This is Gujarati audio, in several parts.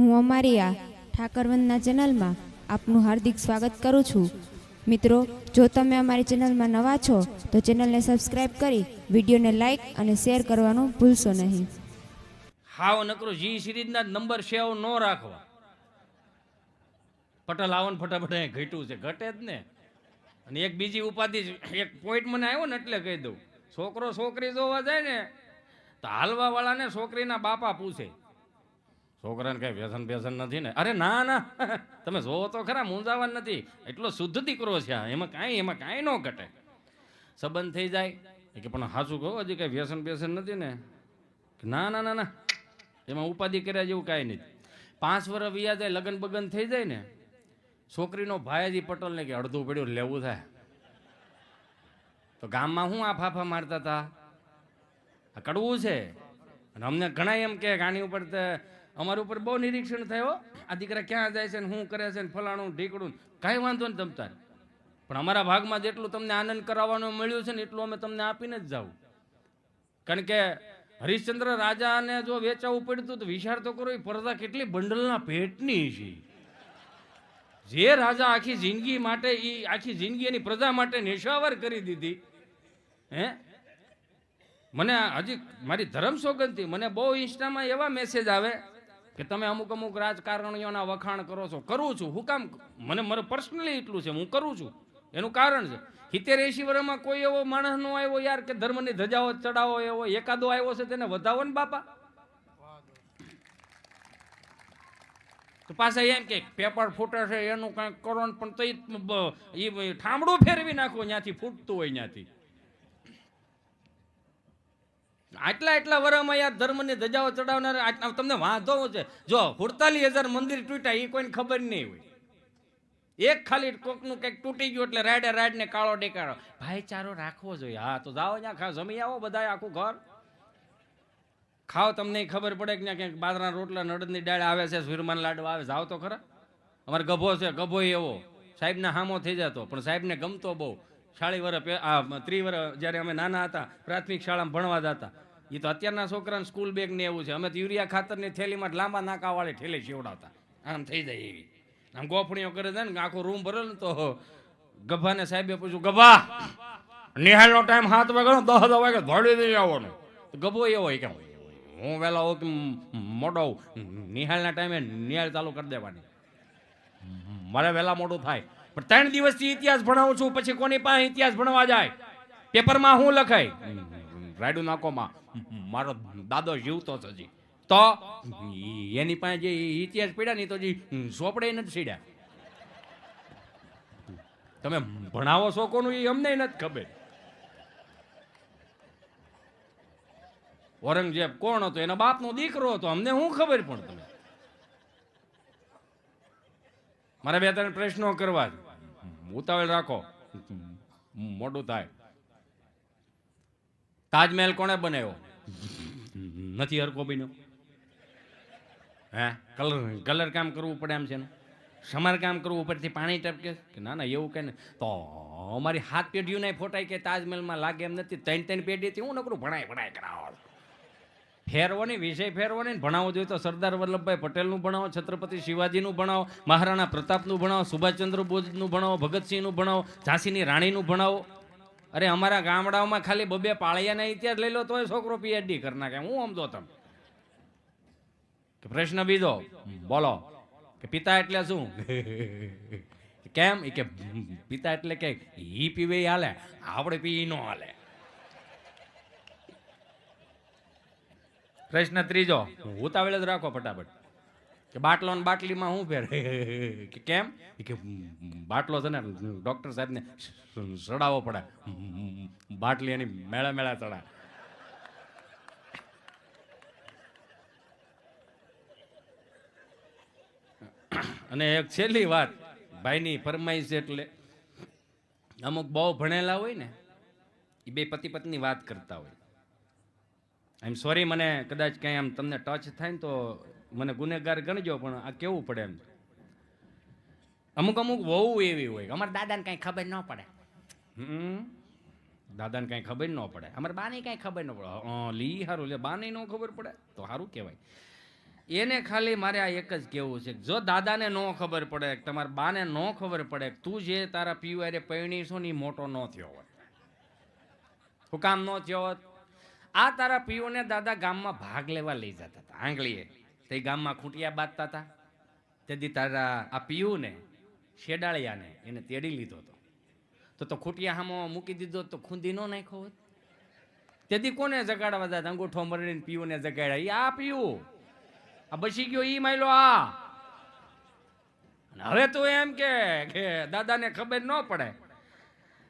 હું અમારી આ ઠાકરવંદના ચેનલમાં આપનું હાર્દિક સ્વાગત કરું છું. મિત્રો, જો તમે અમારી ચેનલમાં નવા છો, તો ચેનલને સબસ્ક્રાઇબ કરી વિડીયોને લાઈક અને શેર કરવાનું ભૂલશો નહીં. હાવ નકરો, જી સિરીઝના નંબર સેવ ન રાખવા. પટલ આવો ને ફટાફટ અહીં ઘટ્યું છે, ઘટે જ ને. અને એક બીજી ઉપાધિ એક પોઈન્ટ મને આવ્યો ને એટલે કહી દઉં. છોકરો છોકરી જોવા જાય ને, તો હાલવા વાળાને છોકરીના બાપા પૂછે. છોકરાને કઈ વ્યસન વ્યસન નથી ને? અરે ના ના. તમે જોવો તો ખરા, મૂંઝાવાનું નથી. એટલો શુદ્ધ દીકરો છે એમાં કાંઈ એમાં કાંઈ ન ઘટે. સંબંધ થઈ જાય. કે પણ સાચું કહો, હજી કઈ વ્યસન વ્યસન નથી ને? ના ના ના ના. એમાં ઉપાધિ કર્યા જેવું કાંઈ નથી. પાંચ વર્ષ વ્યા જાય, લગ્ન બગન થઈ જાય ને, છોકરીનો ભાઈજી પટેલને કે અડધું પડ્યું લેવું થાય. તો ગામમાં હું આ ફાફા મારતા હતા આ કડવું છે. અને અમને ઘણા એમ કે આની ઉપર અમારી ઉપર બહુ નિરીક્ષણ થયો આ દીકરા ક્યાં જાય છે ને શું કરે છે ને ફલાણું ઢીકડું કાંઈ વાંધો નહીં તમતાર. પણ અમારા ભાગમાં જેટલું તમને આનંદ કરાવવાનું મળ્યું છે ને એટલું અમે તમને આપીને જ જાઉં. કારણ કે હરિશ્ચંદ્ર રાજાને જો વેચાવું પડતું તો વિચાર તો કરો એ પરદા કેટલી બંડલના પેટની છે. જે રાજા આખી જિંદગી માટે એ આખી જિંદગી એની પ્રજા માટે નિશાવર કરી દીધી. હે? મને હજી મારી ધર્મ સોગંદથી, મને બહુ ઇન્સ્ટામાં એવા મેસેજ આવે કે તમે અમુક અમુક રાજકારણીઓના વખાણ કરો છો. કરું છું. હું કામ મને મારે પર્સનલી એટલું છે. હું કરું છું. એનું કારણ છે. સિત્તેર એસી વર્ષમાં કોઈ એવો માણસ નો આવ્યો યાર કે ધર્મની ધજાઓ ચડાવો એવો, એકાદો આવ્યો છે તેને વધાવો ને બાપા. તો પાછા એમ કે પેપર ફૂટે છે, એનું કાંઈક કરો પણ તો એ ઠામડું ફેરવી નાખો ત્યાંથી ફૂટતું હોય ત્યાંથી આટલા એટલા વરમાં યાર ધર્મની ધજાઓ ચડાવનાર તમને વાંધો છે? જો સુડતાલીસ હજાર મંદિર તૂટ્યા એ કોઈને ખબર નહીં હોય. એક ખાલી કોકનું કંઈક તૂટી ગયું એટલે રાડે રાડને કાળો ડેકાળો. ભાઈચારો રાખવો જોઈએ. હા, તો જાઓ ત્યાં ખા જમી આવો બધા આખું ઘર. ખાઓ તમને ખબર પડે કે ક્યાંક બાદરા રોટલા નડદની ડાળ આવે છે સુરમાન લાડવા આવે. જાઓ તો ખરા. અમારે ગભો છે, ગભો એવો. સાહેબના હામો થઈ જતો, પણ સાહેબને ગમતો બહુ. શાળી વર્ષ આ ત્રી વર્ષ જ્યારે અમે નાના હતા, પ્રાથમિક શાળામાં ભણવા જતા. એ તો અત્યારના છોકરાને સ્કૂલ બેગ ને એવું છે. અમે તો યુરિયા ખાતરની થેલીમાં લાંબા નાકાવાળી ઠેલી સીવડાવતા આમ થઈ જાય એવી. આમ ગોફણીઓ કરે છે ને આખો રૂમ ભરેલો ને તો ગભાને સાહેબે પૂછ્યું, ગભા, નિહાળનો ટાઈમ સાત વાગ્યાનો, દસ વાગે ધોળી દઈ આવવાનું. ગભો એવો હોય કેમ હું વહેલા હોઉં કે મોડો નિહાળના ટાઈમે નિહાળ ચાલુ કરી દેવાની. મારે વહેલા મોડું થાય. પણ ત્રણ દિવસથી ઇતિહાસ ભણાવું છું, પછી કોની પાસે ઇતિહાસ ભણવા જાય? પેપરમાં શું લખાય? રાયડું નાકોમાં મારો દાદો જીવતો છે હજી. તો એની પાસે જે ઇતિહાસ પીડ્યા ને તો હજી સોપડે નથી સીડ્યા. તમે ભણાવો છો કોનું એ અમને નથી ખબર. ઔરંગઝેબ કોણ હતો? એના બાપનો દીકરો હતો. અમને શું ખબર પણ તમે? મારે બે ત્રણ પ્રશ્નો કરવા. ઉતાવળ રાખો. મોટું થાય. તાજમહેલ કોણે બનાવ્યો? નથી હરકો બન્યો. હે? કલર કલર કામ કરવું પડે એમ છે ને? સમાર કામ કરવું ઉપરથી પાણી ટપકે કે? ના ના, એવું કહે ને. તો અમારી હાથ નહીં ફોટાય કે તાજમહેલમાં લાગે એમ નથી. ત્રણ ત્રણ પેઢીથી હું નકરું ભણાય ભણાય કરાવો ફેરવો નહીં વિષય ફેરવો નહીં ભણાવો જોઈએ તો સરદાર વલ્લભભાઈ પટેલનું ભણાવો, છત્રપતિ શિવાજીનું ભણાવો, મહારાણા પ્રતાપનું ભણાવો, સુભાષચંદ્ર બોઝનું ભણાવો, ભગતસિંહનું ભણાવો, ઝાંસીની રાણીનું ભણાવો. અરે અમારા ગામડાઓમાં ખાલી બબે પાળિયાના ઇતિહાસ લઈ લો, તોય છોકરો પીએચડી કરી નાખે. હું સમજો તમે. પ્રશ્ન બીજો. બોલો. કે પિતા એટલે શું? કેમ? કે પિતા એટલે કે ઈ પીવે હાલે. આપણે પી નો હાલે. પ્રશ્ન ત્રીજો. ઉતાવળ જ રાખો ફટાફટ. કે બાટલો ને બાટલીમાં શું ફેર? કે કેમ? કે બાટલો છે ને, ડોક્ટર સાહેબને ચડાવો પડે. બાટલી એની મેળા મેળા ચડા અને એક છેલ્લી વાત, ભાઈની ફરમાઈશ એટલે, અમુક બહુ ભણેલા હોય ને એ બે પતિ પત્ની વાત કરતા હોય. આઈ એમ સોરી મને કદાચ ક્યાંય આમ તમને ટચ થાય ને તો મને ગુનેગાર ગણજો, પણ આ કેવું પડે એમ? અમુક અમુક વહુ એવી હોય. અમારા દાદાને કાંઈ ખબર ન પડે. હમ? દાદાને કાંઈ ખબર ન પડે. અમારે બાને કાંઈ ખબર ન પડે. લી સારું લે, બાને ન ખબર પડે, તો સારું કહેવાય. એને ખાલી મારે આ એક જ કહેવું છે જો દાદાને ન ખબર પડે તમારા બાને ન ખબર પડે તું જે તારા પીવારે પૈણી છો ને મોટો ન થયો હોત. હું કામ ન થયો હોત. આ તારા પીઓને દાદા ગામમાં ભાગ લેવા લઈ જતા હતા. આંગળીએ. તે ગામમાં ખૂંટિયા બાંધતા હતા. તેથી તારા આ પીયુને, શેડાળિયાને એને તેડી લીધો હતો. તો તો ખૂટિયા હામો મૂકી દીધો તો ખૂંદી ન નાખ્યો હોત. તેથી કોને જગાડવા હતા અંગૂઠો મરડીને પીયુને જગાડ્યા. એ આ પીયું. આ બસી ગયો એ માયલો આ. હવે તું એમ કે દાદાને ખબર ન પડે.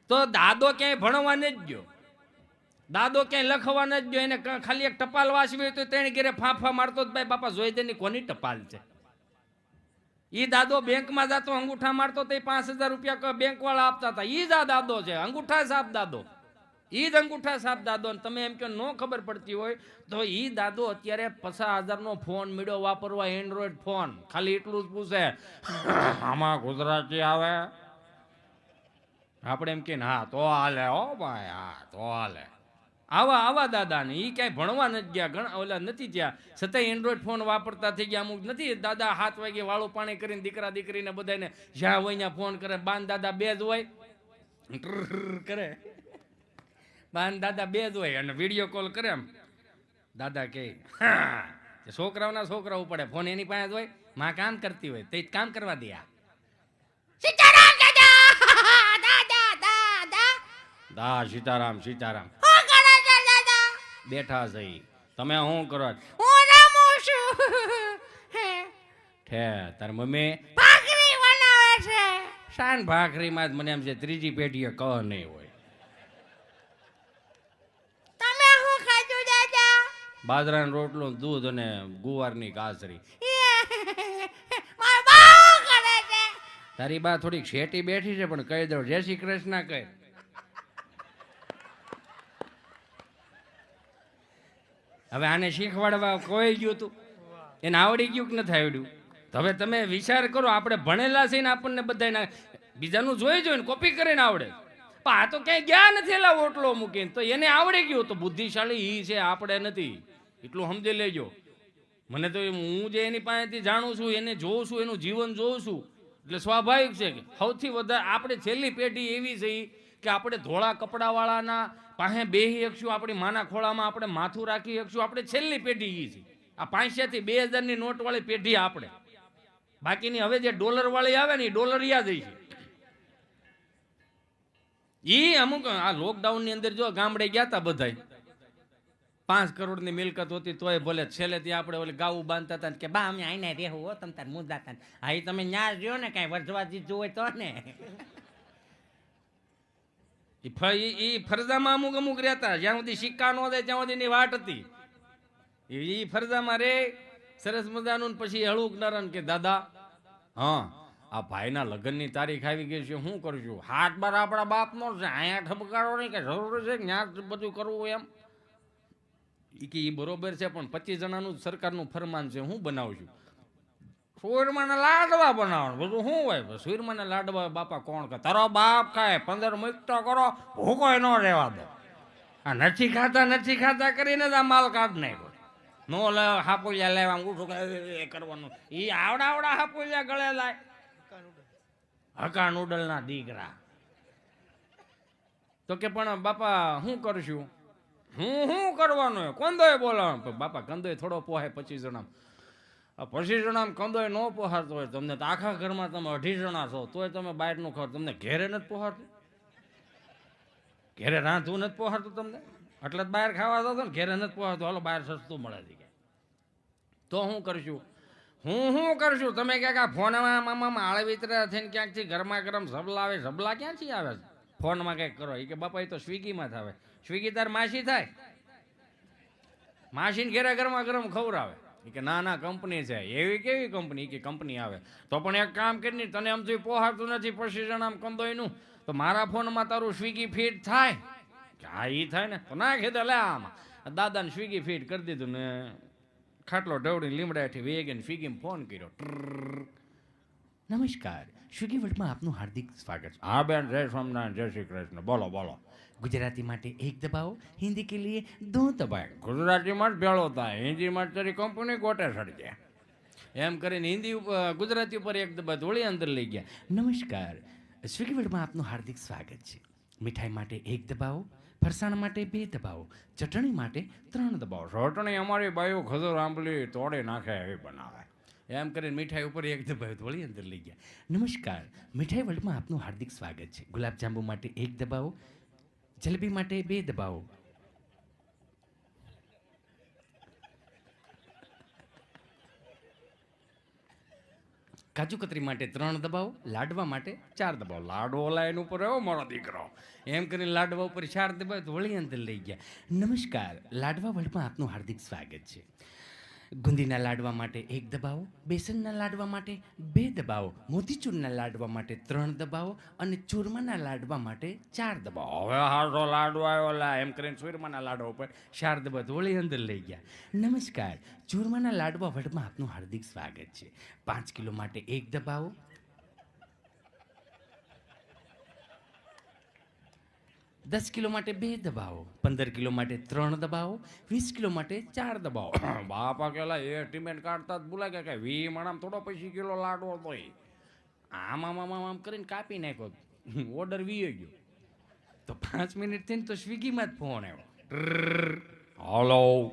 તો દાદો ક્યાંય ભણવા ન જ ગયો. દાદો ક્યાંય લખવાના જ ગયો, એને ખાલી એક ટપાલ વાંચવી હોય તો તેણે ઘેરે ફાંફા મારતો જ, ભાઈ બાપા જોઈ દે કોની ટપાલ છે? ઈ દાદો બેંકમાં જતો, અંગૂઠા મારતો તો પાંચ હજાર રૂપિયા બેંક વાળા આપતા હતા. ઈ જ આ દાદો છે, અંગૂઠા સાપ દાદો. ઈ જ અંગૂઠા સાપ દાદો. તમે એમ કે ન ખબર પડતી હોય તો ઈ દાદો અત્યારે પચાસ હજારનો ફોન મીડો વાપરવા એન્ડ્રોઈડ ફોન. ખાલી એટલું જ પૂછે, આમાં ગુજરાતી આવે? આપણે એમ કે હા, તો હાલે હો ભાઈ, હા, તો હાલે. આવા આવા દાદા ને ઈ ક્યાંય ભણવા નથી ગયા ઘણા ઓલા નથી ગયા છતાંય એન્ડ્રોઈડ ફોન વાપરતા થઈ ગયા અમુક નથી. દાદા હાથ વાગે વાળું પાણી કરીને દીકરા દીકરીને બધાને જ્યાં હોય ત્યાં ફોન કરે. બાન દાદા બે જ હોય. કરે. બાન દાદા બે જ હોય અને વીડિયો કોલ કરે એમ. દાદા કે છોકરાઓના છોકરાઓ પડે ફોન એની પાસે જ હોય. માં કામ કરતી હોય તે જ કામ કરવા દે સીતારામ દાદા! દાદા દાદા! દા સીતારામ સીતારામ. બેઠા છે ઈ. તમે શું કરો? હું રમું છું. ઠે તાર મમ્મી? ભાખરી બનાવે છે. શાન ભાખરીમાં જ મને એમ છે ત્રીજી પેઢીએ કહ નહીં હોય. તમે શું ખાધું દાદા? બાજરાનો રોટલો દૂધ અને ગુવારની કાસરી તારી બા થોડીક શેટી બેઠી છે પણ કહી દઉં જય શ્રી કૃષ્ણ કહે. હવે આને શીખવાડવા કોઈ ગયું હતું એને આવડી ગયું કે નથી આવડ્યું? તો હવે તમે વિચાર કરો, આપણે ભણેલા છે ને આપણને બધા બીજાનું જોઈ જોઈને કોપી કરીને આવડે. પણ આ તો ક્યાંય ગયા નથી એલા ઓટલો મૂકીને. તો એને આવડી ગયું તો બુદ્ધિશાળી ઈ છે, આપણે નથી. એટલું સમજી લેજો. મને તો હું જે એની પાસેથી જાણું છું, એને જોઉં છું, એનું જીવન જોઉં છું, એટલે સ્વાભાવિક છે કે સૌથી વધારે આપણે છેલ્લી પેઢી એવી છે કે આપણે ધોળા કપડાવાળાના પાસે બેહી શકશું, આપણી માના ખોળામાં આપણે માથું રાખી શકશું. આપણે છેલ્લી પેઢી ઈ છે આ પાંચસોથી બે હજારની નોટવાળી પેઢી આપણે. બાકીની હવે જે ડોલર વાળી આવે ને એ ડોલર યાદ છે. ઈ અમુક, આ લોકડાઉનની અંદર જો ગામડે ગયા હતા બધાય. પાંચ કરોડની મિલકત હતી તોય ભલે છેલ્લે ત્યાં આપણે ઓલી ગાવું બાંધતા હતા કે, બા, અમે આઈને રહેવું હો, તમ તાર મુદ્દા હતા હા એ તમે ન્યા જોયો ને કાંઈ વધવા દીધું હોય તો ને. ઈ ફરજામાં અમુક અમુક રહેતા. જ્યાં સુધી સિક્કા નો થાય ત્યાં સુધીની વાટ હતી. એ ફરજામાં રે, સરસ મજાનું પછી હળુક નરન કે, દાદા, હા, આ ભાઈના લગ્નની તારીખ આવી ગઈ છે શું કરશું હાથ બાર આપણા બાપનો છે, અહીંયા ઠપકારો નહીં કે જરૂર છે ત્યાં બધું કરવું એમ. એ કે એ બરોબર છે, પણ પચીસ જણાનું સરકારનું ફરમાન છે, હું બનાવું છું? સુરમાના લાડવા બનાવવાનું. બધું શું હોય? સુરમાના લાડવા બાપા કોણ કે તારો બાપ ખાય, પંદર મિનિટ કરો, ભૂકો ન રહેવા દો. આ નથી ખાતા નથી ખાતા કરીને જ આ માલ કાઢ નાખ્યો. નો લે હાપુલિયા લેવા ઉઠું એ કરવાનું. એ આવડા આવડા હાપુલિયા ગળે લાય. હકા નૂડલના દીકરા. તો કે પણ બાપા શું કરશું? હું શું કરવાનું? કંદોય બોલાવાનું બાપા કંદોય થોડો પોહાય પચીસ જણા. પચીસ જણા કંદોય ન પહોંચતો હોય, તમને તો આખા ઘરમાં તમે અઢી જણા છો, તોય તમે બહારનું ખાવ, તમને ઘેરે નથી પહોંચતું ઘેરે રાંધવું નથી પોહાતું તમને? એટલે જ બહાર ખાવા દો ને, ઘેરે નથી પહોંચતું હાલો, બહાર સસ્તું મળે છે તો શું કરશું? હું શું કરશું? તમે ક્યાંક આ ફોનમાં મામા આળે વિતરા થઈને ક્યાંકથી ગરમા ગરમ ઝબલા આવે? ઝબલા ક્યાંથી આવે? ફોનમાં કંઈક કરો. એ કે બાપા એ તો સ્વિગીમાં થાય સ્વિગી તાર માસી થાય? માસીને ઘેરે ગરમા ગરમ ખવડાવે. કે ના ના કંપની છે. એવી કેવી કંપની? કે કંપની આવે. તો પણ એક કામ કરી તને આમ જોઈ પોહાતું નથી, પછી જણ આમ કંદોયનું? તો મારા ફોનમાં તારું સ્વિગી ફીડ થાય? હા એ થાય ને. તો ના કીધું લે આમાં. દાદાને સ્વિગી ફીડ કરી દીધું ને ખાટલો ઢવડી લીમડાથી વેગીને સ્વિગીમાં ફોન કર્યો. નમસ્કાર. સ્વિગી વર્લ્ડમાં આપનું હાર્દિક સ્વાગત છે. હા, બેન, જય સ્વામિનારાયણ, જય શ્રી કૃષ્ણ. બોલો બોલો. ગુજરાતી માટે એક દબાવો હિન્દી કે લીએ દો દબાય ગુજરાતીમાં જ ભેળો થાય હિન્દીમાં માટે તારી કંપની ગોટે સડજે એમ કરીને હિન્દી ઉપર ગુજરાતી ઉપર એક દબા ધોળી અંદર લઈ ગયા. નમસ્કાર સ્વિગી વર્ડમાં આપનું હાર્દિક સ્વાગત છે. મીઠાઈ માટે એક દબાવો ફરસાણ માટે બે દબાવો ચટણી માટે ત્રણ દબાવો. ચટણી અમારી બાયો ખજર આંબલી તોડે નાખે એવી બનાવે. એમ કરીને મીઠાઈ ઉપર એક દબાવ્યો ધોળી અંદર લઈ ગયા. નમસ્કાર મીઠાઈ વર્લ્ડમાં આપનું હાર્દિક સ્વાગત છે. ગુલાબજાંબુ માટે એક દબાવો જલેબી માટે બે દબાવો. કાજુ કતરી માટે ત્રણ દબાવો, લાડવા માટે ચાર દબાવો. લાડવો લાઈન ઉપર આવ્યો મારો દીકરો. એમ કરીને લાડવા ઉપર ચાર દબાવ તો વળી અંદર લઈ ગયા. નમસ્કાર, લાડવા વર્લ્ડમાં આપનું હાર્દિક સ્વાગત છે. ગુંદીના લાડવા માટે એક દબાવો, બેસનના લાડવા માટે બે દબાવો, મોતીચૂરના લાડવા માટે ત્રણ દબાવો અને ચૂરમાના લાડવા માટે ચાર દબાવો. હવે હારો લાડવો આવ્યો, લા, એમ કરીને ચૂરમાના લાડવા ઉપર ચાર દબાવ વળી અંદર લઈ ગયા. નમસ્કાર, ચૂરમાના લાડવા વડમાં આપનું હાર્દિક સ્વાગત છે. પાંચ કિલો માટે એક દબાવો દસ કિલો માટે બે દબાવો પંદર કિલો માટે ત્રણ દબાવો વીસ કિલો માટે ચાર દબાવો. બાપા કેલા એ એસ્ટિમેટ કાઢતા જ ભૂલા ગયા કે વી મણામ થોડો પછી કિલો લાડવો તો આમ આમ આમ આમ કરીને કાપી નાખ્યો. ઓર્ડર વી ગયો. તો પાંચ મિનિટ થઈને તો સ્વિગીમાં જ ફોન આવ્યો. હલો.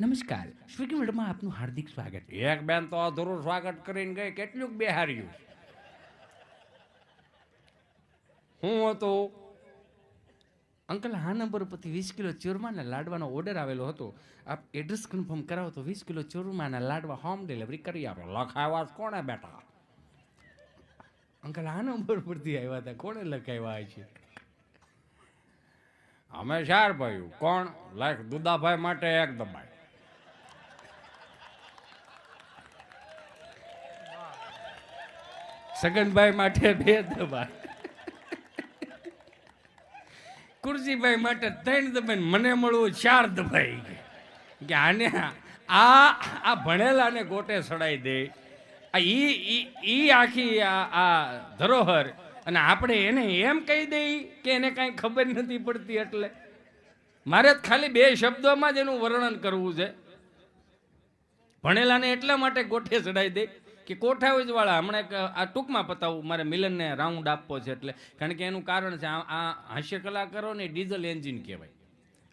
નમસ્કાર સ્વિગી વર્લ્ડમાં આપનું હાર્દિક સ્વાગત એક બેન તો અધૂરું સ્વાગત કરીને ગઈ કેટલુંક બેહાર્યું. હું હતું? અંકલ, આ નંબર ઉપરથી વીસ કિલો ચૂરમાના લાડવાનો ઓર્ડર આવેલો હતો. આપ એડ્રેસ કન્ફર્મ કરાવો તો વીસ કિલો ચૂરમાના લાડવા હોમ ડિલિવરી કરી આપો. લખાવા કોણે બેટા અંકલ, આ નંબર પરથી આવ્યા હતા. કોણે લખાવ્યા છે? અમે ચાર ભાઈ કોણ? લાઈક દુદાભાઈ માટે એક દબાઈ સગનભાઈ માટે બે દબાઈ કુરશીભાઈ માટે ત્રણ દબાઈ મને મળવું ચાર દબાઈ કે આને આ આ ભણેલાને ગોટે સડાઈ દે. આ ઈ ઈ આખી આ આ ધરોહર. અને આપણે એને એમ કહી દઈ કે એને કાંઈ ખબર નથી પડતી એટલે. મારે જ ખાલી બે શબ્દોમાં જ એનું વર્ણન કરવું છે. ભણેલાને એટલા માટે ગોઠે ચડાઈ દે કે કોઠાવીજ વાળા હમણાં આ ટૂંકમાં પતાવું, મારે મિલનને રાઉન્ડ આપવો છે એટલે, કારણ કે એનું કારણ છે, આ હાસ્ય કલાકારો ને ડીઝલ એન્જિન કહેવાય.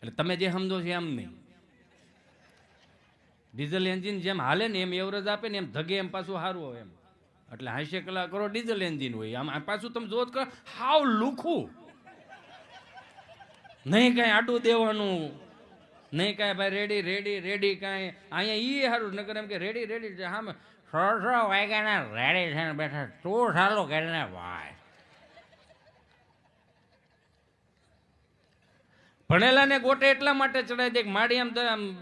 એટલે તમે જે સમજો છો એમ નહીં. ડીઝલ એન્જિન જેમ હાલે ને એમ એવરેજ આપે ને એમ ધગે એમ પાછું સારું હોય એમ. એટલે હાસ્ય કલાકારો ડીઝલ એન્જિન હોય. આમ પાછું તમે જોત કરો હાવ લુખું. નહીં કાંઈ આડું દેવાનું. નહીં કાંઈ ભાઈ રેડી રેડી રેડી કાંઈ. અહીંયા એ સારું નગર એમ કે રેડી રેડી હા છ વાગ્યાના રેડી થઈને બેઠા, તું ચાલો કરીને ભાઈ ભણેલાને ગોટે એટલા માટે ચડાવી દે કે માડી આમ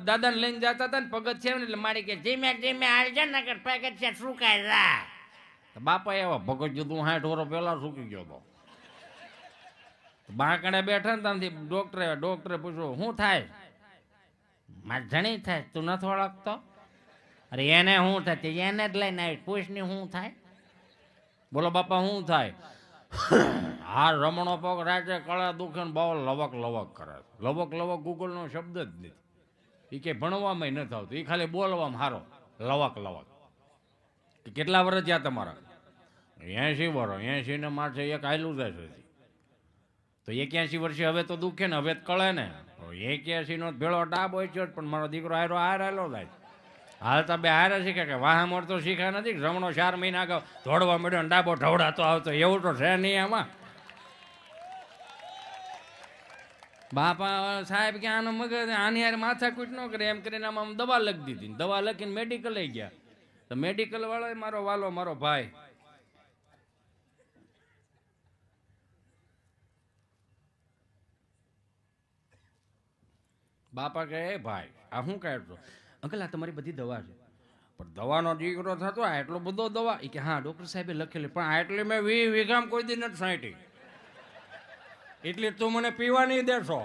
દાદાને લઈને જતા હતા ને પગત છે એટલે માડી કે ધીમે ધીમે હાલજો ને કે પગત છે કાંઈ રા બાપા એવા ભગત તું હાઠ વર્ષ પેલા સૂકી ગયો તો. બાંકડે બેઠા ને ત્યાંથી ડોક્ટરે ડોક્ટરે પૂછ્યું, શું થાય? મારે જણી થાય, તું નથી ઓળખતો? અરે એને શું થાય? એને જ લઈને આવી. પૂછની શું થાય? બોલો બાપા, શું થાય? હા રમણો પગ રાજે કળા દુખે બહુ લવક લવક કરે. લવક લવક ગૂગલનો શબ્દ જ નથી. એ કે ભણવામાં નથી આવતું. એ ખાલી બોલવામાં હારો. લવક લવક. કેટલા વર્ષ થયા તમારા? એસી વર્ષ. એસી ને માથે એક આયલું થશે તો એક્યાસી વર્ષે હવે તો દુખે ને, હવે કળે ને. એક્યાસી નો ભેળો ડાબ હોય છે પણ મારો દીકરો આયરો હાર રહેલો થાય હાલતા બે હારે શીખે કે વાહ મળતો શીખ્યા નથી જમણો ચાર મહિના અગાઉ ધોડવા મળ્યો ડાબો ઢવડાતો આવતો, એવું તો છે નહીં આમાં. બાપા સાહેબ કે આનો મગજ, આની યાર માથાકૂટ ન કરે, એમ કરીને આમાં દવા લખી દીધી દવા લખીને મેડિકલ ગયા. તો મેડિકલ વાળો મારો વાલો, મારો ભાઈ. બાપા કહે, "એ ભાઈ, આ શું છો અંકલ આ તમારી બધી દવા છે. પણ દવાનો દીકરો થતો એટલો બધો દવા એ કે હા, ડૉક્ટર સાહેબે લખેલી, પણ આટલી મેં વી વીઘામ કોઈ દી નથી સાંટી એટલે તું મને પીવા નહીં દેશો.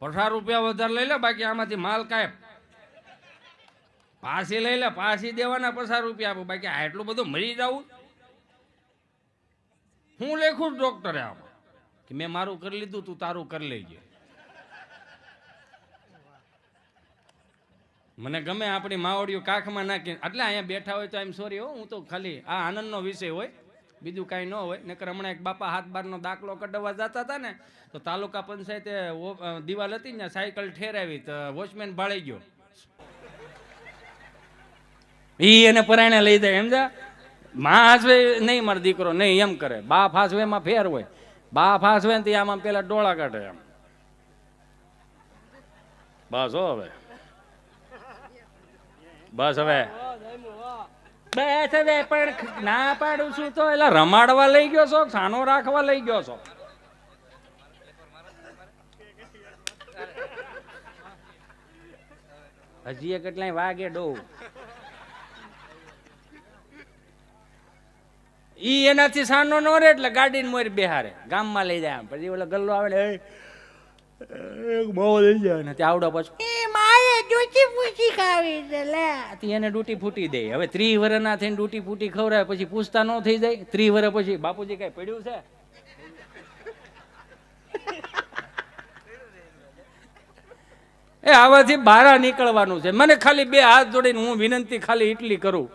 પચાસ રૂપિયા વધારે લઈ લે, બાકી આમાંથી માલ કાંઈ પાછી લઈ લે, પાછી દેવાના પચાસ રૂપિયા આપો, બાકી આટલું બધું મરી જવું હું લેખું ડોક્ટરે આમાં, કે મેં મારું કરી લીધું, તું તારું કરી લેજે. મને ગમે આપણી માવડીઓ કાખમાં નાખીને એટલે અહીંયા બેઠા હોય તો એમ સોરી હો, હું તો ખાલી આ આનંદનો વિષય હોય. બીજું કાંઈ ન હોય. નકર હમણાં એક બાપા હાથ બારનો દાખલો કઢાવવા જતા હતા ને, તો તાલુકા પંચાયતે દિવાલ હતી ને સાયકલ ઠેરાવી તો વોચમેન ભાળી ગયો. એ એને પરાયણે લઈ જાય સમજા માં હાસવે નહીં મારો દીકરો, નહીં, એમ કરે. બાપ હાસવે એમાં ફેર હોય. બાપ હાસવે ને આમાં પેલા ડોળા કાઢે એમ. બસ હો હવે. બસ હવે. બસ બે પણ ના પાડું છું તો એટલે રમાડવા લઈ ગયો છો સાનો રાખવા લઈ ગયો છો? હજી એ કેટલાય વાગે ડો ઈ એનાથી સાનો નો રે એટલે ગાડીને મોરી બેહારે. ગામમાં લઈ જાય પછી ઓલો ગલ્લો આવે ને "એ, એક માવો લઈ જાય ને ત્યાં આવડો પાછો એ ફૂટી ખાવી છે, લે. એને ડૂટી ફૂટી દે. હવે ત્રી વર્ષના થઈને ડૂટી ફૂટી ખવડાવે પછી પૂછતા ન થઈ જાય. ત્રી વર્ષ પછી બાપુજી કઈ પડ્યું છે? એ આવાથી બહાર નીકળવાનું છે. મને ખાલી બે હાથ જોડીને હું વિનંતી ખાલી એટલી કરું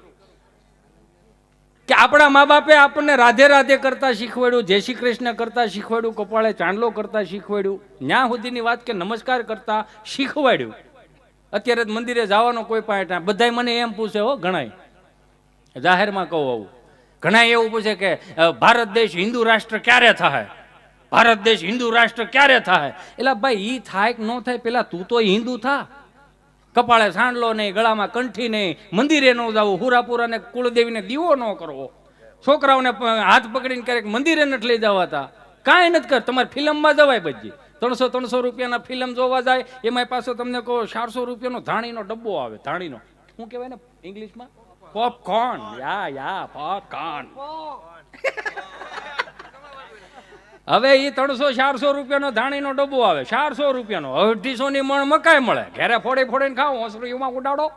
કે આપણા મા બાપે આપણને રાધે રાધે કરતા શીખવાડ્યું, જય શ્રી કૃષ્ણ કરતા શીખવાડ્યું, કપાળે ચાંદલો કરતા શીખવાડ્યું, ન્યા સુધીની વાત કે નમસ્કાર કરતા શીખવાડ્યું. અત્યારે મંદિરે જવાનો કોઈ પણ બધાય મને એમ પૂછે, હો ઘણાય જાહેરમાં કહું આવું. ઘણા એવું પૂછે કે ભારત દેશ હિન્દુ રાષ્ટ્ર ક્યારે થાય ભારત દેશ હિન્દુ રાષ્ટ્ર ક્યારે થાય એટલે ભાઈ, ઈ થાય કે ન થાય. પેલા તું તો હિન્દુ થા. કપાળે સાંડલો નહીં ગળામાં કંઠી નહીં મંદિરે ન જવું. હુરાપુરાને કુળદેવીને દીવો ન કરવો. છોકરાઓને હાથ પકડીને ક્યારેક મંદિરે નથી લઈ જવાતા. કાંઈ નથી કર. તમારે ફિલ્મમાં જવાય બધી. ત્રણસો ત્રણસો રૂપિયાના ફિલ્મ જોવા જાય એમાં પાછો તમને કહો, ચારસો રૂપિયાનો ધાણીનો ડબ્બો આવે, ધાણીનો. શું કહેવાય ને ઇંગ્લિશમાં? પોપકોર્ન યા યા પોપકોર્ન હવે એ ત્રણસો ચારસો રૂપિયાનો ધાણીનો ડબ્બો આવે, ચારસો રૂપિયાનો. અઢીસો ની મણ મકાઈ મળે. ઘેરે ફોડે ફોડીને ખાઓ એમાં ઉડાડો.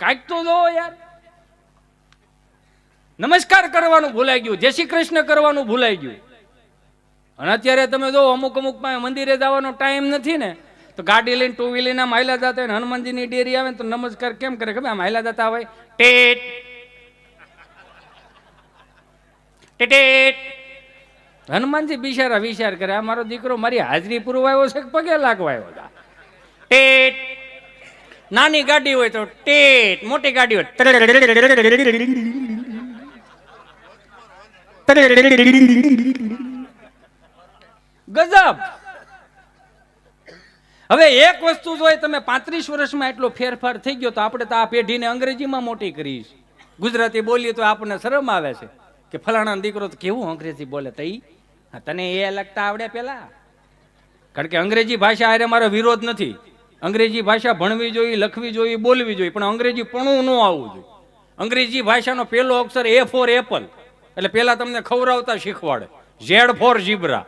કાંઈક તો જો યાર. નમસ્કાર કરવાનું ભૂલાઈ ગયું, જય શ્રી કૃષ્ણ કરવાનું ભૂલાઈ ગયું. અને અત્યારે તમે જો અમુક અમુક મંદિરે જવાનો ટાઈમ નથી ને, તો ગાડી લઈને ટુ વ્હીલર માયલા જતા હોય હનુમાનજીની ડેરી આવે તો નમસ્કાર કેમ કરે ખબર? માયલા દાતા હોય. ટેટ. ટેટેટ. હનુમાનજી બિચારા વિચાર કરે, આ મારો દીકરો મારી હાજરી પુરવાયો છે પગે લાગવાયો હતા ટેટ. નાની ગાડી હોય તો ટેટ, મોટી ગાડી હોય ગજબ. હવે એક વસ્તુ જોઈએ તમે પાંત્રીસ વર્ષમાં એટલો ફેરફાર થઈ ગયો તો આપણે તો આ પેઢીને અંગ્રેજીમાં મોટી કરી ગુજરાતી બોલીએ તો આપણને શરમ આવે છે કે ફલાણા દીકરો તો કેવું અંગ્રેજી બોલે તઈ? તને એ લગતા આવડે પેલા? કારણ કે અંગ્રેજી ભાષા હારે મારો વિરોધ નથી. અંગ્રેજી ભાષા ભણવી જોઈએ, લખવી જોઈએ, બોલવી જોઈએ, પણ અંગ્રેજી પણું ન આવવું જોઈએ. અંગ્રેજી ભાષાનો પહેલો અક્ષર એ ફોર એપલ એટલે પહેલા તમને ખવડાવતા શીખવાડે. ઝેડ ફોર જીબ્રા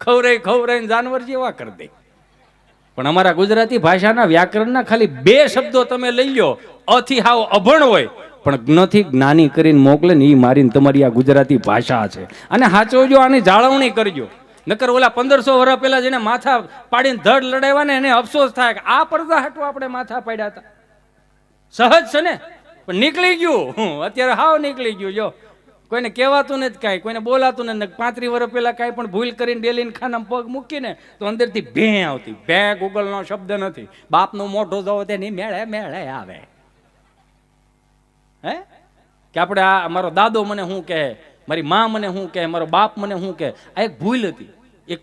ખવરાઈ ખવરાઈને જાનવર જેવા કરી દે. પણ અમારા ગુજરાતી ભાષાના વ્યાકરણના ખાલી બે શબ્દો તમે લઈ લો અથી હાવ અભણ હોય. પણ જ્ઞથી જ્ઞાની કરીને મોકલે ને એ મારીને તમારી આ ગુજરાતી ભાષા છે. અને સાચવજો આની જાળવણી કરજો. નકર ઓલા પંદરસો વર્ષ પહેલા જેને માથા પાડીને ધડ લડાવ્યા ને એને અફસોસ થાય કે આ પડદા હાટું આપણે માથા પાડ્યા હતા. સહજ છે ને? પણ નીકળી ગયું. અત્યારે હાવ નીકળી ગયું, જો. કોઈને કહેવાતું નથી કાંઈ, કોઈને બોલાતું નથી. પાંત્રી વર્ષ પહેલાં કાંઈ પણ ભૂલ કરીને ડેલીને ખાનામાં પગ મૂકીને તો અંદરથી ભે આવતી. ભે ગૂગલનો શબ્દ નથી. બાપનું જવો તે નહીં મેળે મેળે આવે. હે? કે આપણે આ મારો દાદો મને શું કહે? મારી મા મને શું કહે? મારો બાપ મને શું કહે? આ એક ભૂલ હતી. એક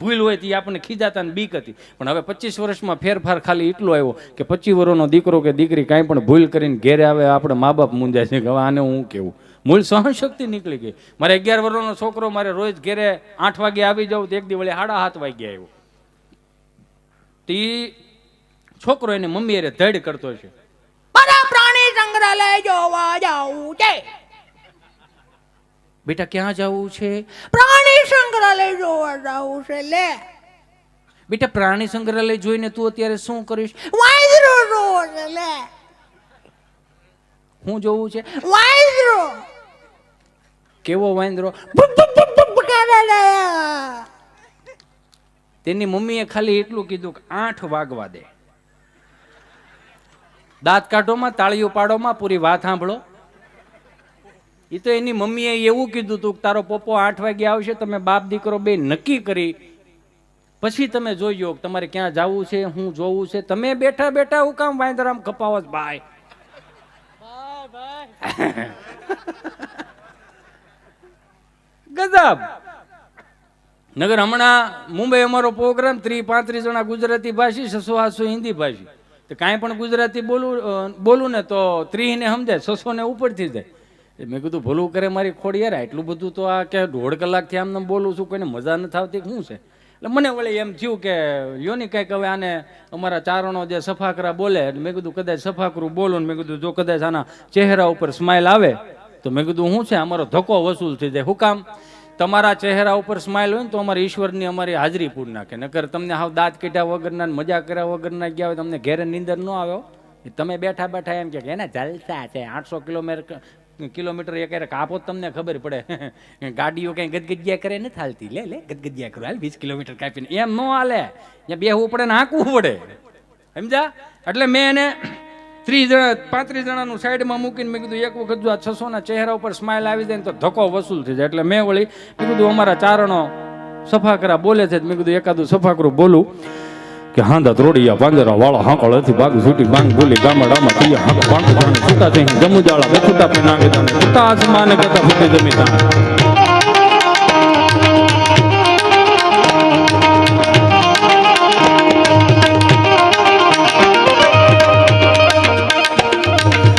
ભૂલ હોય તે આપણને ખીજાતા બીક હતી. પણ હવે પચીસ વર્ષમાં ફેરફાર ખાલી એટલો આવ્યો કે પચીસ વર્ષનો દીકરો કે દીકરી કાંઈ પણ ભૂલ કરીને ઘેરે આવે, આપણે મા બાપ મૂંઝાય છે કે આને હું કેવું મૂળ સહનશક્તિ નીકળી ગઈ. મારે અગિયાર વર્ષનો છોકરો મારે રોજ ઘેરે આઠ વાગે આવી જાઉં તો એક દી વળે સાડા સાત વાગે આવ્યો. તે છોકરો એને મમ્મી અરે ધડ કરતો છે. પ્રાણી સંગ્રહાલય જોવા જાવું છે. બેટા ક્યાં જવું છે? પ્રાણી સંગ્રહાલય જોવા જાવું છે લે. બેટા પ્રાણી સંગ્રહાલય જોઈને તું અત્યારે શું કરીશ? વાંદરો જોવો છે લે. હું જોવું છે? વાંદરો. કેવો વાંદરો. તેની મમ્મીએ ખાલી એટલું કીધું કે આઠ વાગવા દે. દાંત કાઢોમાં તાળીઓ પાડોમાં પૂરી વાત સાંભળો. એ તો એની મમ્મીએ એવું કીધું હતું કે તારો પપ્પો આઠ વાગે આવશે તમે બાપ દીકરો બે નક્કી કરી. પછી તમે જોઈજો તમારે ક્યાં જવું છે હું જોવું છે. તમે બેઠા બેઠા હું કામ વાંદરામ ખપાવો ભાઈ ગજબ નગર હમણાં મુંબઈ અમારો પ્રોગ્રામ ત્રી પાંત્રીસ જણા ગુજરાતી ભાષી છસો આસો હિન્દી ભાષી. તો કાંઈ પણ ગુજરાતી બોલું બોલું ને તો ત્રીસને સમજાય છસો ને ઉપરથી જાય. મેં કીધું, ભૂલું કરે મારી ખોડ યાર એટલું બધું તો આ કે દોઢ કલાકથી આમને બોલું છું, કોઈને મજા નથી આવતી શું છે? એટલે મને વળી એમ થયું કે યોની કંઈક હવે આને અમારા ચારણો જે સફાકરા બોલે મેં કીધું, કદાચ સફાકરું બોલું ને મેં કીધું, જો કદાચ આના ચહેરા ઉપર સ્માઇલ આવે તો મેં કીધું શું છે? અમારો ધક્કો વસૂલ થઈ જાય. શું કામ? તમારા ચહેરા ઉપર સ્માઇલ હોય ને તો અમારે ઈશ્વરની અમારી હાજરી પૂર નાખે. નકર તમને હાવ દાંત કીધા વગરના મજા કર્યા વગરના ગયા હોય, તમને ઘેરે નીંદર ન આવ્યો તમે બેઠા બેઠા એમ કે એને જલસા છે? આઠસો કિલોમીટર કિલોમીટર એક એક આપો તમને ખબર પડે. ગાડીઓ કઈ ગદગદિયા કરે નથી હાલતી. લે લે, ગદગદિયા કરો. હાલ વીસ કિલોમીટર કાપીને. એમ ન હાલે. ત્યાં બેહવું પડે ને હાંકવું પડે. સમજા એટલે મેં એને ત્રીસ જણા, પાંત્રીસ જણાનું સાઈડમાં મૂકીને મેં કીધું, એક વખત જો આ છસોના ચહેરા ઉપર સ્માઇલ આવી જાય તો ધક્કો વસૂલ થઈ જાય. એટલે મેં વળી મેં કીધું, અમારા ચારણો સફાકરા બોલે છે. મેં કીધું, એકાદું સફાકરું બોલું કે હાંધા ત્રોડિયા પાંજરા વાળો હાંકળ હતી. બાગ છૂટી, બાંગ બોલી ગામડામાં તીયા હાંક જાણે છૂટા થઈ, જમુજાળા બેઠુટા પે નાગે છૂટા આસમાને કરતા ફૂટી જમી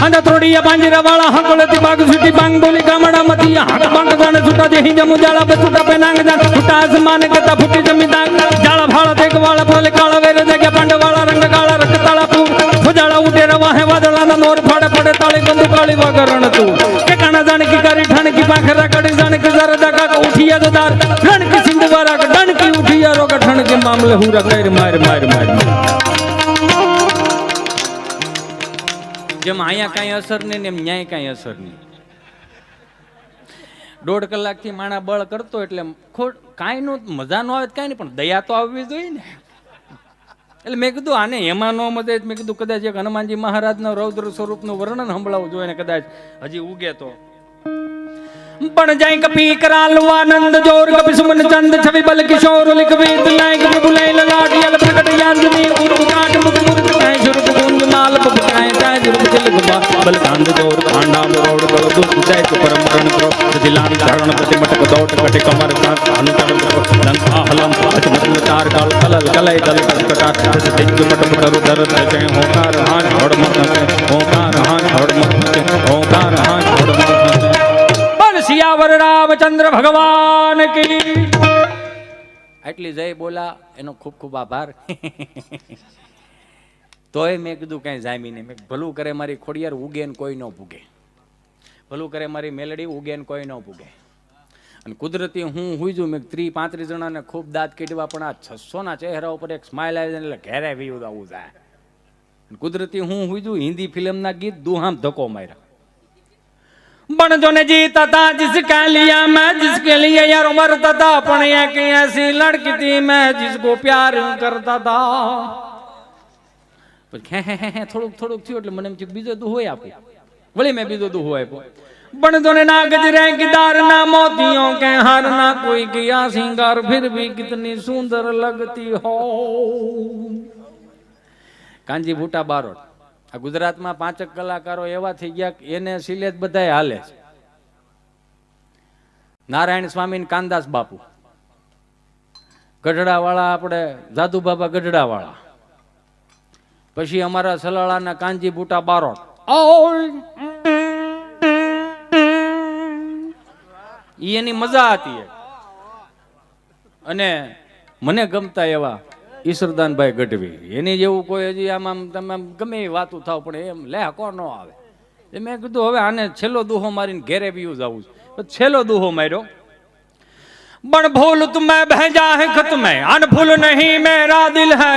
હાંદા ત્રોડિયા પાંજરા વાળા હાંકળ હતી બાગ છૂટી બાંગ બોલી ગામડા મતી હાથ બાંગ જાણે છૂટા થઈ જમુજાળા બેઠુટા પે નાગે જાણે છૂટા આસમાન કરતા ફૂટી જમી દાંગ જાળા ભાળા દેખ વાળા ફોલે કાળા વેરે જગ્યા પાંડ વાળા રંગ કાળા રંગ તાળા પૂર ફજાળા ઉડે રવા હે વાદળાના નોર ફાડે ફાડે તાળી બંદુ કાળી વગરણ તું. કે કાણા જાણે કી કરી ઠાણ કી પાખરા કડી જાણે કે જરા દાકા ઉઠિયા જદાર દાર. રણ કી સિંધ વારા કા ડણ કી ઉઠિયા રો કા ઠણ કે મામલે હુરા કઈર માર માર માર. જેમ અહીંયા કાંઈ અસર નહીં એમ ન્યાય કાંઈ અસર નહીં. દોઢ કલાકથી માણા બળ કરતો એટલે ખોટ કાંઈ નો મજા ન આવે કાંઈ નહીં, પણ દયા તો આવવી જોઈએ ને. એટલે મેં કીધું આને એમાં ન મજા મેં કીધું કદાચ એક હનુમાનજી મહારાજના રૌદ્ર સ્વરૂપનું વર્ણન સંભળાવવું જોઈએ ને કદાચ હજી ઉગે તો. આનંદ જોર કપી સુમન ચંદ છવિ બલ કિશોર લિખ વેદ નાયક પ્રભુ લય લલાટ યલ પ્રગટ યાદની ઉર્મ કાટ મુખ મુખ કાય સુરત ગુંજ માલ પગ કાય કાય સુરત ચલ ગબા બલ કાંદ જોર કાંડા મોરોડ બળ દુષ્ટ જાય તો પરમ રણ કરો દિલાન ધારણ પ્રતિ મટક દોટ કટે કમર કાંત અનુતર કરો લંકા હલમ પાચ મતલ ચાર કાલ કલલ કલય દલ કટકા તેજ મટક તરુ દર જય હોકાર હાન હોડ મત હોકાર હાન હોડ મત હોકાર હાન હોડ મત બોલ સિયાવર રામચંદ્ર ભગવાન કી. આટલી જય બોલા, એનો ખૂબ ખૂબ આભાર. તોય મેં કીધું કાંઈ જામી નહીં. મેં ભલું કરે મારી ખોડિયાર ઉગે ને કોઈ ન ભૂગે. ભલું કરે મારી મેલડી ઉગે ને કોઈ ન ભૂગે. અને કુદરતી હું હુઈજું મેં ત્રી પાંત્રીસ જણાને ખૂબ દાંત કીધવા પણ આ છસોના ચહેરા ઉપર એક સ્માઇલ આવી જાય એટલે ઘેરે વી આવું જાય. કુદરતી હું હુઈજું હિન્દી ફિલ્મના ગીત દુહામ ધક્કો માર્યા. बन जो ने जीता था जिसका लिया मैं जिसके लिए यार मरता था पण एक ऐसी लड़की थी मैं जिसको प्यार करता था પછી હે હે હે થોડુંક થોડુંક થયું એટલે મને એમ થયું કે બીજો દુહો આપો વળી મેં બીજો દુહો આપ્યો बन जो ने ना गजरे किदार ना मोतियों के हार ना कोई किया सिंगार फिर भी कितनी सुंदर लगती हो કાંજી ભૂટા બારોટ આ ગુજરાતમાં પાંચક કલાકારો એવા થઈ ગયા કે એને સિલે જ બધાય હાલે છે. નારાયણ સ્વામી ને કાનદાસ બાપુ. ગઢડાવાળા આપણે જાદુ બાબા ગઢડાવાળા. પછી અમારા સલાળાના કાનજી બુટા બારોટ. ઈ એની મજા હતી. અને મને ગમતા એવા ઈશ્વરદાનભાઈ ગઢવી. એની જેવું કોઈ હજી આમ આમ તમે આમ ગમે એ વાતું થાવ, પણ એમ લે કોણ ન આવે. એ મેં કીધું, હવે આને છેલ્લો દુહો મારીને ઘેરે બી જવું છે. છેલ્લો દુહો માર્યો. બણ ભૂલ તુમે ભેજા હે ખત મે, અન ભૂલ નહીં મેરા દિલ હે.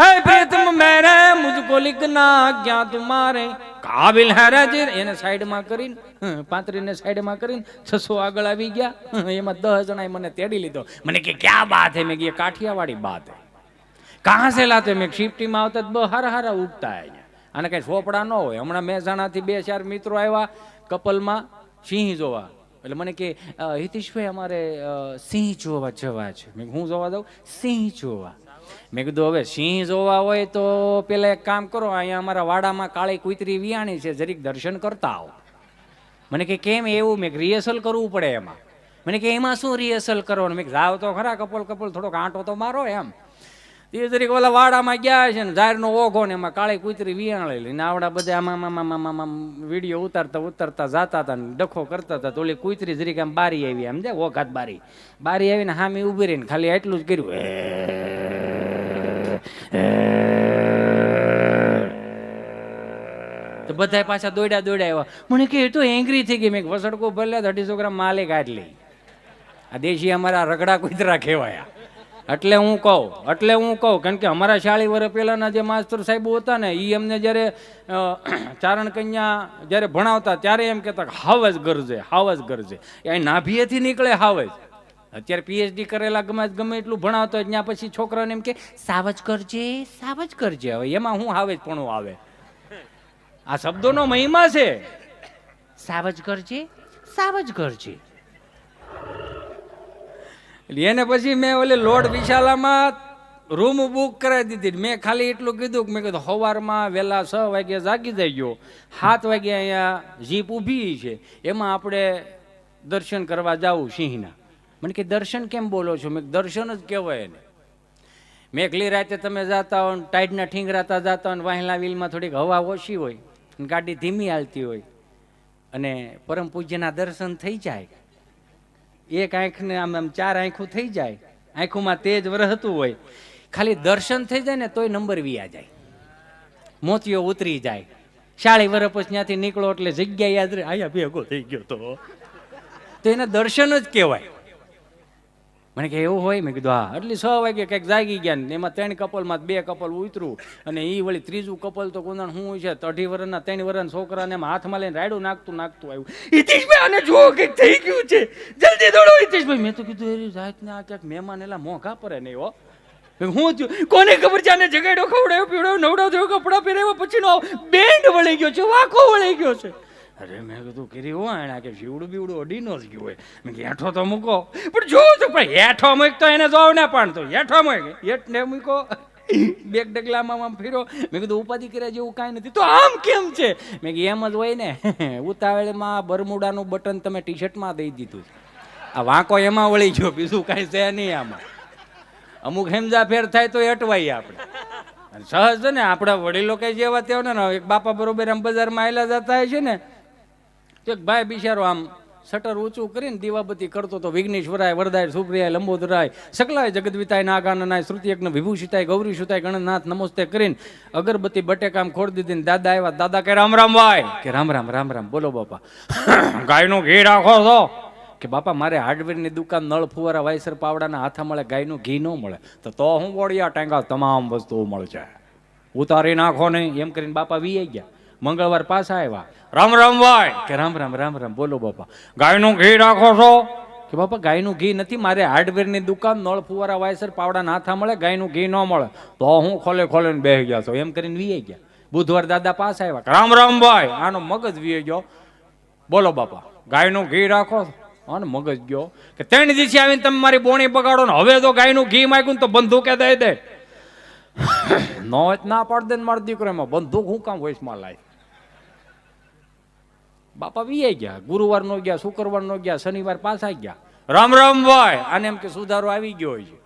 હે પ્રીતમ, મેરે મુજકો લિખના ક્યાં તુમારે. કાબિલ હે રાજી એને સાઈડમાં કરીને પાંત્રીને સાઈડમાં કરીને છસો આગળ આવી ગયા. એમાં દસ જણાએ મને તેડી લીધો. મને કે, ક્યાં બાત હે? મેં કે કાઠિયાવાડી બાત હે. કાં છે લાતે? મેં શિફ્ટીમાં આવતા બહુ હર હર ઉગતા અહીંયા અને કાંઈ સોપડા ન હોય. હમણાં મહેસાણાથી બે ચાર મિત્રો આવ્યા કપલમાં સિંહ જોવા. એટલે મને કે હિતીશભાઈ, અમારે સિંહ જોવા જવા છે. મેં હું જોવા દઉં સિંહ જોવા. મેં કીધું, હવે સિંહ જોવા હોય તો પેલા એક કામ કરો, અહીંયા અમારા વાડામાં કાળી કુતરી વિયાણી છે, જરીક દર્શન કરતા આવો. મને કે, કેમ એવું? મેં રિહર્સલ કરવું પડે એમાં. મને કે, એમાં શું રિહર્સલ કરવાનું? મેં જાવ તો ખરા, કપલ કપલ, થોડોક આંટો તો મારો એમ. એ જરીક ઓલા વાડામાં ગયા છે ને, ઝાડનો ઓઘો ને એમાં કાળી કુતરી વિયાણી લઈને આવડા બધા આમાં આમાં આમાં વીડિયો ઉતારતા ઉતારતા જાતા હતા ને, ડખો કરતા હતા તો ઓલી કુતરી જરીક આમ બારી આવી એમ જાય ઓઘાત બારી. બારી આવીને હામી ઊભી રહીને ખાલી એટલું જ કર્યું. તો બધા પાછા દોડ્યા દોડ્યા આવ્યા મને કે તો એંગ્રી થઈ ગઈ. મેં વસડકો ભરલે અઢીસો ગ્રામ માલે કાઢ લઈ આ દેશી અમારા રગડા કુતરા કહેવાયા. એટલે હું કહું, એટલે હું કહું, કારણ કે અમારા શાળી વર્ષ પહેલાંના જે માસ્તર સાહેબો હતા ને એ અમને જ્યારે ચારણ કન્યા જ્યારે ભણાવતા, ત્યારે એમ કહેતા હાવ જ ગરજે હાવ જ ગરજે. એ નાભીએથી નીકળે હાવ જ અત્યારે પીએચડી કરેલા ગમે ગમે એટલું ભણાવતો હોય, ત્યાં પછી છોકરાને એમ કે, સાવજ કરજે સાવજ કરજે હવે એમાં હું હાવે જ પણ આવે. આ શબ્દોનો મહિમા છે. સાવજ કરજે સાવજ કરજે એટલે એને પછી મેં ઓલી લોર્ડ વિશાલામાં રૂમ બુક કરાવી દીધી. મેં ખાલી એટલું કીધું કે મેં કીધું સવારમાં વહેલા છ વાગ્યા જાગી જઈ ગયો સાત વાગ્યા અહીંયા જીપ ઊભી છે. એમાં આપણે દર્શન કરવા જાવું સિંહના. મને કે, દર્શન કેમ બોલો છો? મેં દર્શન જ કહેવાય એને. મેઘલી રાતે તમે જાતા હો ને, ટાઈડના ઠીંગરાતા જાતા ને, વાહેલા વ્હીલમાં થોડીક હવા ઓછી હોય ગાડી ધીમી હાલતી હોય. અને પરમ પૂજ્યના દર્શન થઈ જાય. એક આંખને આમ આમ ચાર આંખું થઈ જાય, આંખોમાં તેજ વરહતું હોય, ખાલી દર્શન થઈ જાય ને તોય નંબર વિયા જાય. મોતીઓ ઉતરી જાય. શાળી વર પછી ત્યાંથી નીકળો એટલે જગ્યા યાદ રહે. આયા ભેગો થઈ ગયો તો એને દર્શન જ કહેવાય. મને કે એવું હોય? મેં કીધું, હા. એટલે છ વાગે કંઈક જાગી ગયા ને એમાં ત્રણ કપલમાં બે કપલ ઉતરું. અને એ વળી ત્રીજું કપલ તો કુંદણ શું છે? અઢી વર્ષના ત્રણ વર્ષના છોકરાને એમ હાથમાં લઈને રાયડું નાખતું નાખતું આવ્યું. ઇતિશભાઈ આને જુઓ કંઈક થઈ ગયું છે. જલ્દી દોડો ઇતિશભાઈ મેં તો કીધું એ જાતને આ ક્યાંક મહેમાન એલા મોંઘા પડે નહીં હો. હું થયું? કોને ખબર છે આને જગાડ્યો, ખવડાયો, પીવડાયો નવડાવ્યો કપડાં પહેરાવ્યો, પછીનો બેન્ડ વળી ગયો છે, વાંકો વળી ગયો છે. અરે મેં કીધું, કરી હો એના કે જીવડું બીવડું અડીનો જ ગયું હોય. મેં કે હેઠો તો મૂકો. પણ જોઉં છું પણ હેઠો મૂક તો એને જોવ ને પણ તો હેઠો મૂક. હેઠને મૂકો. બેગ ડગલામાં આમ ફેરો. મેં કીધું, ઉપાધિ કર્યા જેવું કાંઈ નથી. તો આમ કેમ છે? મેં કીધું, એમ જ હોય ને. ઉતાવળમાં બરમુડાનું બટન તમે ટી શર્ટમાં દઈ દીધું. આ વાંકો એમાં વળી ગયો, બીજું કાંઈ છે નહીં આમાં. અમુક હેમજા ફેર થાય તો અટવાઈએ આપણે. સહજ છે ને, આપણા વડીલો કઈ જેવા તેવા ને એક બાપા બરોબર આમ બજારમાં આવેલા જતા હોય છે ને તો એક ભાઈ બિચારો આમ શટર ઊંચું કરીને દીવાબત્તી કરતો તો વિઘ્નેશ્વરાય, વરદાય, સુપ્રિયાય, લંબોદરાય, સકલાય, જગદવિતાય નાગાનનાય શ્રુતિયજ્ઞ, વિભૂષિતાય ગૌરી સુતાય ગણનાથ, નમસ્તે કરીને અગરબત્તી બટેકામ ખોડ દીધી ને દાદા આવ્યા. દાદા કે રામ રામ ભાઈ. કે, રામ રામ રામ રામ. બોલો, બાપા. ગાયનું ઘી રાખો છો? કે, બાપા, મારે હાર્ડવેરની દુકાન નળ ફુવારા વાયસર પાવડાના હાથા મળે, ગાયનું ઘી ન મળે. તો તો હું વળિયા ટાંગા તમામ વસ્તુઓ મળશે. ઉતારી નાખો નહીં. એમ કરીને બાપા વી ગયા. મંગળવાર પાછા આવ્યા. રામ રામ ભાઈ. કે રામ રામ રામ રામ બોલો બાપા. ગાયનું ઘી રાખો છો? કે બાપા ગાયનું ઘી નથી મારે હાર્ડવેરની દુકાન નળ ફુવારા વાયસર પાવડા નાથા મળે ગાયનું ઘી ન મળે. તો હું ખોલે ખોલે બે ગયા છો. એમ કરીને વીએ ગયા. બુધવાર દાદા પાસે આવ્યા. કે રામ રામ ભાઈ. આનો મગજ વીએ ગયો. બોલો બાપા ગાયનું ઘી રાખો અને મગજ ગયો. કે ત્રણ દિવસે આવીને તમે મારી બોણી બગાડો ને હવે તો ગાયનું ઘી માગ્યું તો બંદૂકે દઈ દે. નો ના પાડ દે ને મારો દીકરો એમાં. બંદૂક હું કામ વોઇસમાં લાય બાપા વીએ ગયા ગુરુવાર નો ગયા શુક્રવાર નો ગયા શનિવાર પાછા ગયા. રામ રામ ભાઈ. આને એમ કે સુધારો આવી ગયો હોય છે.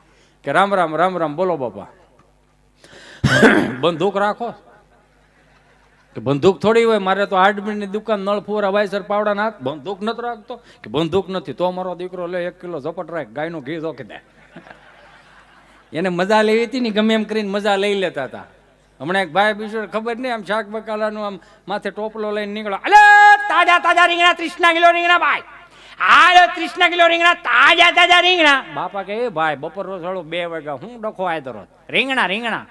કે રામ રામ રામ રામ બોલો બાપા. બંદૂક રાખો. કે બંદૂક થોડી હોય મારે તો હાર્ડવેરની દુકાન નળ ફુવારા વાયસર પાવડા નાખ. બંદૂક નથી રાખતો. કે બંદૂક નથી તો મારો દીકરો લે એક કિલો ઝપટ રાખ ગાયનું ઘી જોકી દે. એને મજા લેવી હતી ને ગમે એમ કરીને મજા લઈ લેતા હતા. હમણાં એક ભાઈ બીજો ખબર નહીં, આમ શાક બકાલાનું આમ માથે ટોપલો લઈને નીકળો. અલે, તાજા તાજા રીંગણા ત્રીસના કિલો રીંગણા ભાઈ. હાલો ત્રીસના કિલો રીંગણા, તાજા તાજા રીંગણા. બાપા કે એ ભાઈ બપોર રોજ બે વાગ્યા, હું ડખો આયતો રોજ રીંગણા રીંગણા.